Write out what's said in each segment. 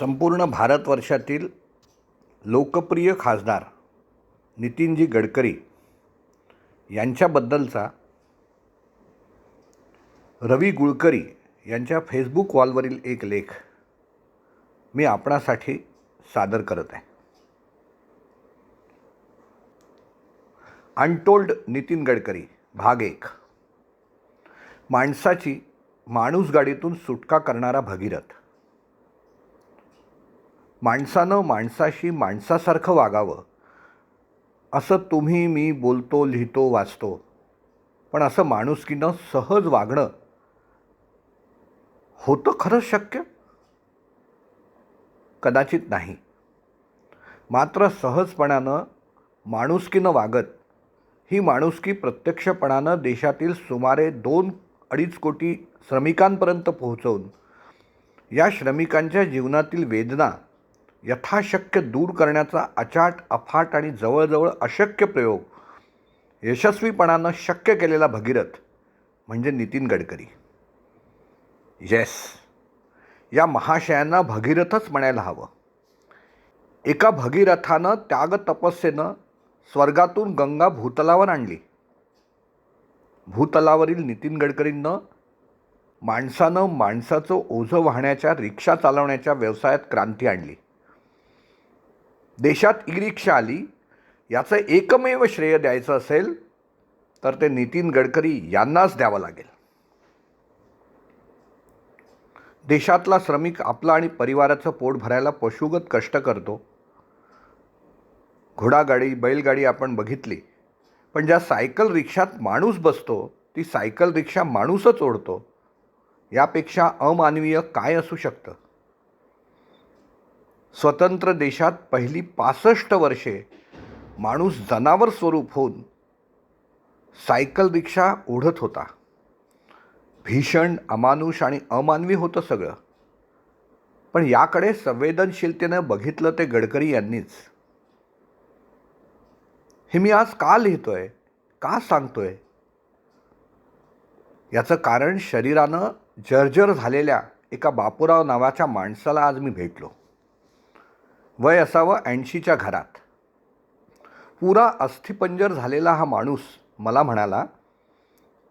संपूर्ण भारतवर्षातील लोकप्रिय खासदार नितीनजी गडकरी यांच्याबद्दलचा रवी गुळकरी यांच्या फेसबुक वॉलवरील एक लेख मी आपणासाठी सादर करत आहे. अनटोल्ड नितीन गडकरी भाग एक. माणसाची माणूस गाडीतून सुटका करणारा भगीरथ. माणसानं माणसाशी माणसासारखं वागावं. असं तुम्ही मी बोलतो लिहितो वाचतो. पण असं माणुसकीनं सहज वागणं होतं खरंच शक्य? कदाचित नाही. मात्र सहजपणानं माणुसकीनं वागत ही माणुसकी प्रत्यक्षपणानं देशातील सुमारे दोन अडीच कोटी श्रमिकांपर्यंत पोहोचवून या श्रमिकांच्या जीवनातील वेदना यथाशक्य दूर करण्याचा अचाट अफाट आणि जवळजवळ अशक्य प्रयोग यशस्वीपणानं शक्य केलेला भगीरथ म्हणजे नितीन गडकरी. येस या महाशयांना भगीरथच म्हणायला हवं. एका भगीरथानं त्याग तपस्येनं स्वर्गातून गंगा भूतलावर आणली. भूतलावरील नितीन गडकरींनं माणसानं माणसाचं ओझं वाहण्याच्या रिक्षा चालवण्याच्या व्यवसायात क्रांती आणली. देशात ई रिक्षा आली याचं एकमेव श्रेय द्यायचं असेल तर ते नितीन गडकरी यांनाच द्यावं लागेल. देशातला श्रमिक आपला आणि परिवाराचं पोट भरायला पशुगत कष्ट करतो. घोडागाडी बैलगाडी आपण बघितली पण ज्या सायकल रिक्षात माणूस बसतो ती सायकल रिक्षा माणूसच ओढतो. यापेक्षा अमानवीय काय असू शकतं? स्वतंत्र देशात पहिली पासष्ट वर्षे माणूस जनावर स्वरूप होऊन सायकल रिक्षा ओढत होता. भीषण अमानुष आणि अमानवी होतं सगळं. पण याकडे संवेदनशीलतेनं बघितलं ते गडकरी यांनीच. हे मी आज का लिहितोय? का सांगतोय? याचं कारण शरीरानं जर्जर झालेल्या एका बापूराव नावाच्या माणसाला आज मी भेटलो. वय असावं ऐंशीच्या घरात. पुरा अस्थिपंजर झालेला हा माणूस मला म्हणाला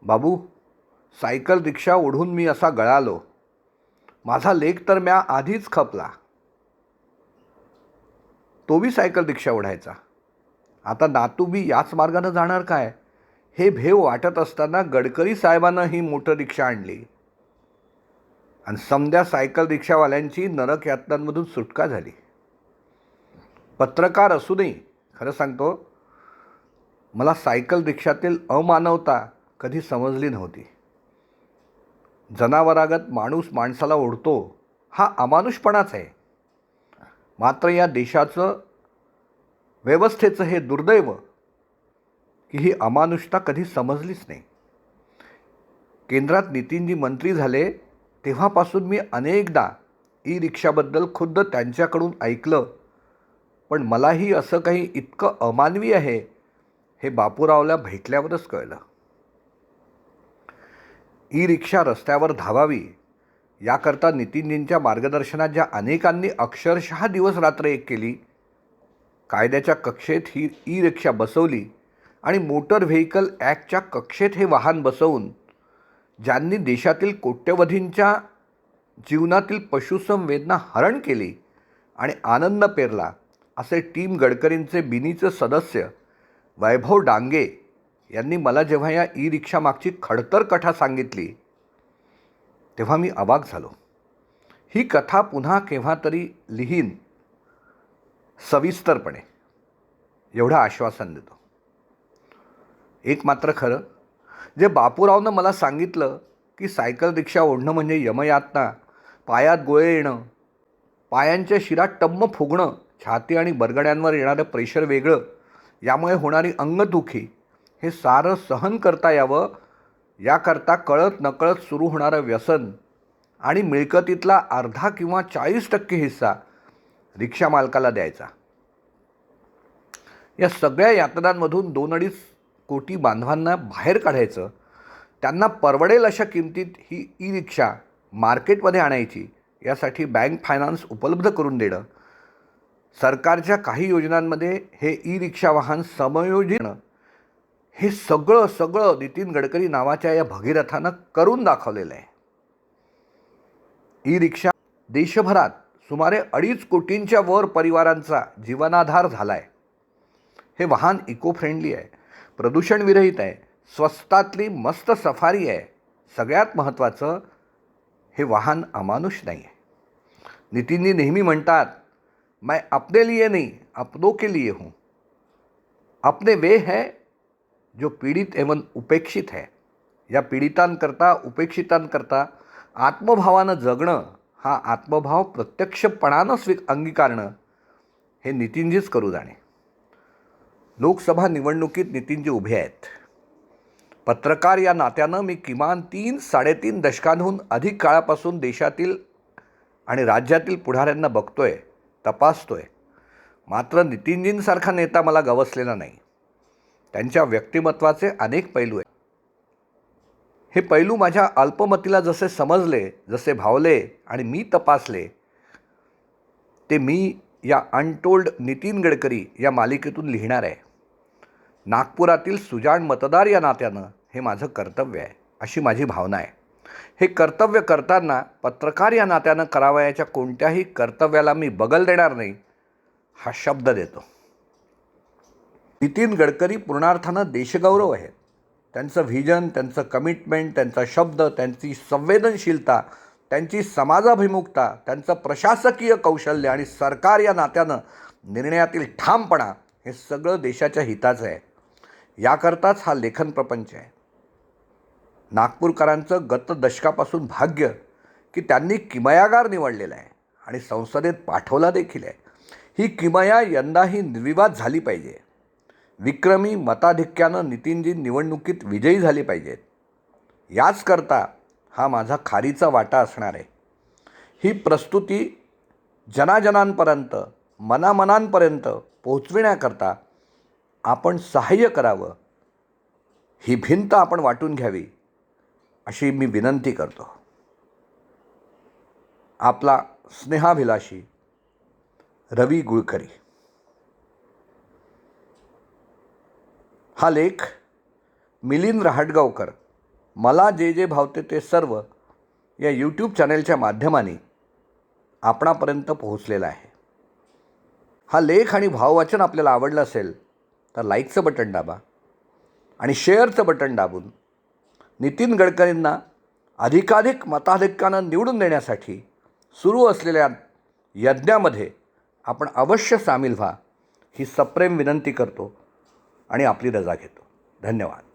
बाबू सायकल रिक्षा ओढून मी असा गळालो. माझा लेख तर म्या आधीच खपला. तो बी सायकल रिक्षा ओढायचा. आता नातू बी याच मार्गानं जाणार काय? हे भेव वाटत असताना गडकरी साहेबानं ही मोटर रिक्षा आणली. आणि समद्या सायकल रिक्षावाल्यांची नरक यातनांमधून सुटका झाली. पत्रकार असूनही खरं सांगतो मला सायकल रिक्षातील अमानवता कधी समजली नव्हती. जनावरागत माणूस माणसाला ओढतो हा अमानुषपणाच आहे. मात्र या देशाचं व्यवस्थेचं हे दुर्दैव की ही अमानुषता कधी समजलीच नाही. केंद्रात नितीनजी मंत्री झाले तेव्हापासून मी अनेकदा ई रिक्षाबद्दल खुद्द त्यांच्याकडून ऐकलं. पण मलाही असं काही इतकं अमानवी आहे हे बापूरावला भेटल्यावरच कळलं. ई रिक्षा रस्त्यावर धावावी याकरता नितीनजींच्या मार्गदर्शनात ज्या अनेकांनी अक्षरशः दिवस रात्र एक केली कायद्याच्या कक्षेत ही ई रिक्षा बसवली आणि मोटर व्हेकल ॲक्टच्या कक्षेत हे वाहन बसवून ज्यांनी देशातील कोट्यवधींच्या जीवनातील पशुसंवेदना हरण केली आणि आनंद पेरला असे टीम गडकरींचे बिनीचे सदस्य वैभव डांगे यांनी मला जेव्हा या ई रिक्षामागची खडतर कथा सांगितली तेव्हा मी अवाक झालो. ही कथा पुन्हा केव्हा तरी लिहीन सविस्तरपणे एवढं आश्वासन देतो. एक मात्र खरं जे बापूरावनं मला सांगितलं की सायकल रिक्षा ओढणं म्हणजे यमयातना पायात गोळे येणं पायांच्या शिरात टम्म फुगणं छाती आणि बरगड्यांवर येणारं प्रेशर वेगळं यामुळे होणारी अंगदुखी हे सारं सहन करता यावं याकरता कळत नकळत सुरू होणारं व्यसन आणि मिळकतीतला अर्धा किंवा चाळीस टक्के हिस्सा रिक्षा मालकाला द्यायचा. या सगळ्या यातनांमधून दोन अडीच कोटी बांधवांना बाहेर काढायचं त्यांना परवडेल अशा किमतीत ही ई रिक्षा मार्केटमध्ये आणायची यासाठी बँक फायनान्स उपलब्ध करून देणं सरकारच्या काही योजनांमध्ये हे ई रिक्षा वाहन समयोजित हे सगळं सगळं नितीन गडकरी नावाच्या या भगीरथानं करून दाखवलेलं आहे. ई रिक्षा देशभरात सुमारे अडीच कोटींच्या वर परिवारांचा जीवनाधार झाला आहे हे वाहन इको फ्रेंडली आहे प्रदूषणविरहित आहे स्वस्तातली मस्त सफारी आहे. सगळ्यात महत्त्वाचं हे वाहन अमानुष नाही आहे नितीनजी नेहमी म्हणतात मैं अपने लिए नहीं अपनों के लिए हूँ। अपने वे है जो पीडित एवं उपेक्षित है या पीडितांकरता उपेक्षितांकरता आत्मभावानं जगणं हा आत्मभाव प्रत्यक्षपणानं स्वी अंगीकारणं हे नितीनजीच करू जाणे. लोकसभा निवडणुकीत नितीनजी उभे आहेत. पत्रकार या नात्यानं मी किमान तीन साडेतीन दशकांहून अधिक काळापासून देशातील आणि राज्यातील पुढाऱ्यांना बघतोय. तपासतोय. मात्र नितीनजींसारखा नेता मला गवसलेला नाही. त्यांच्या व्यक्तिमत्वाचे अनेक पैलू आहेत. हे पैलू माझ्या अल्पमतीला जसे समजले जसे भावले आणि मी तपासले ते मी या अनटोल्ड नितीन गडकरी या मालिकेतून लिहिणार आहे. नागपुरातील सुजाण मतदार या नात्यानं हे माझं कर्तव्य आहे अशी माझी भावना आहे. हे कर्तव्य करताना पत्रकार या नात्यानं करावयाच्या कोणत्याही कर्तव्याला मी बगल देणार नाही हा शब्द देतो. नितीन गडकरी पूर्णार्थानं देशगौरव आहेत. त्यांचं व्हिजन त्यांचं कमिटमेंट त्यांचा शब्द त्यांची संवेदनशीलता त्यांची समाजाभिमुखता त्यांचं प्रशासकीय कौशल्य आणि सरकार या नात्यानं निर्णयातील ठामपणा हे सगळं देशाच्या हिताचं आहे. याकरताच हा लेखन प्रपंच आहे. नागपूरकरांचं गत दशकापासून भाग्य की त्यांनी किमयागार निवडलेला आहे आणि संसदेत पाठवला देखील आहे. ही किमया यंदाही निर्विवाद झाली पाहिजे. विक्रमी मताधिक्यानं नितीनजी निवडणुकीत विजयी झाली पाहिजेत. याचकरता हा माझा खारीचा वाटा असणार आहे. ही प्रस्तुती जनाजनांपर्यंत मनामनांपर्यंत पोहोचविण्याकरता आपण सहाय्य करावं. ही भिंत आपण वाटून घ्यावी. अशी मी विनंती करतो. आपला स्नेहाभिलाषी रवी गुळकरी. हा लेख मिलिंद रहाटगावकर मला जे जे भावते ते सर्व या यूट्यूब चॅनेलच्या माध्यमाने आपणापर्यंत पोहोचलेला आहे. हा लेख आणि भाववाचन आपल्याला आवडलं असेल तर लाईकचं बटन दाबा आणि शेअरचं बटन दाबून नितीन गडकरींना अधिकाधिक मताधिक्यानं निवडून देण्यासाठी सुरू असलेल्या यज्ञामध्ये आपण अवश्य सामील व्हा ही सप्रेम विनंती करतो आणि आपली रजा घेतो. धन्यवाद.